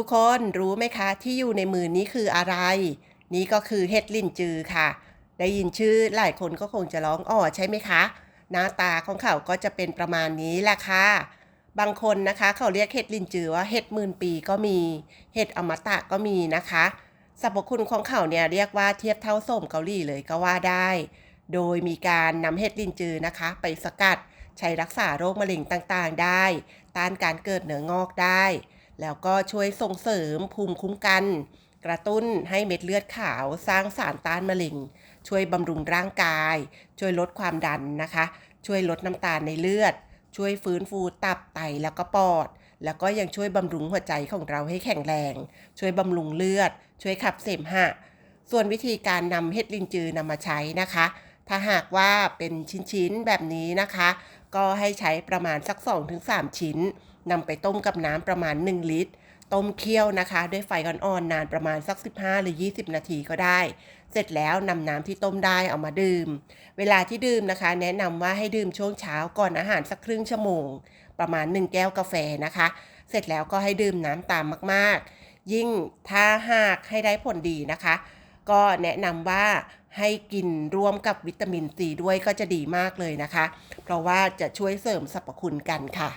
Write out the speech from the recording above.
ทุกคนรู้ไหมคะ ที่อยู่ในมือนี้คืออะไร นี่ก็คือเห็ดลินจือค่ะ ได้ยินชื่อหลายคนก็คงจะร้องอ๋อใช่ไหมคะ หน้าตาของเขาก็จะเป็นประมาณนี้แหละค่ะบางคนนะคะเขาเรียกเห็ดลินจือว่าเห็ดหมื่นปีก็มีเห็ดอมตะก็มีนะคะสรรพคุณของเขาเนี่ยเรียกว่าเทียบเท่าส้มเกาหลีเลยก็ว่าได้ โดยมีการนำเห็ดลินจือนะคะ ไปสกัดใช้รักษาโรคมะเร็งต่างๆได้ ต้านการเกิดเนื้องอกได้ แล้วก็ช่วยส่งเสริมภูมิคุ้มกัน กระตุ้นให้เม็ดเลือดขาวสร้างสารต้านมะเร็ง ช่วยบำรุงร่างกาย ช่วยลดความดันนะคะ ช่วยลดน้ำตาลในเลือด ช่วยฟื้นฟูตับไตแล้วก็ปอด แล้วก็ยังช่วยบำรุงหัวใจของเราให้แข็งแรง ช่วยบำรุงเลือด ช่วยขับเสมหะ ส่วนวิธีการนำเห็ดลินจือนำมาใช้นะคะ ถ้าหากว่าเป็นชิ้นๆแบบนี้นะคะ ก็ให้ใช้ประมาณสัก 2-3 ชิ้น นำไปต้มกับน้ำประมาณ 1 ลิตร ต้มเคี่ยวนะคะ ด้วยไฟอ่อนๆนานประมาณสัก 15 หรือ 20 นาทีก็ได้ เสร็จแล้วนำน้ำที่ต้มได้เอามาดื่ม เวลาที่ดื่มนะคะ แนะนำว่าให้ดื่มช่วงเช้าก่อนอาหารสักครึ่งชั่วโมง ประมาณ 1 แก้วกาแฟนะคะ เสร็จแล้วก็ให้ดื่มน้ำตามมากๆ ยิ่งถ้าหากให้ได้ผลดีนะคะ ก็แนะนำว่าให้กินร่วมกับวิตามินซีด้วยก็จะดีมากเลยนะคะ เพราะว่าจะช่วยเสริมสรรพคุณกันค่ะ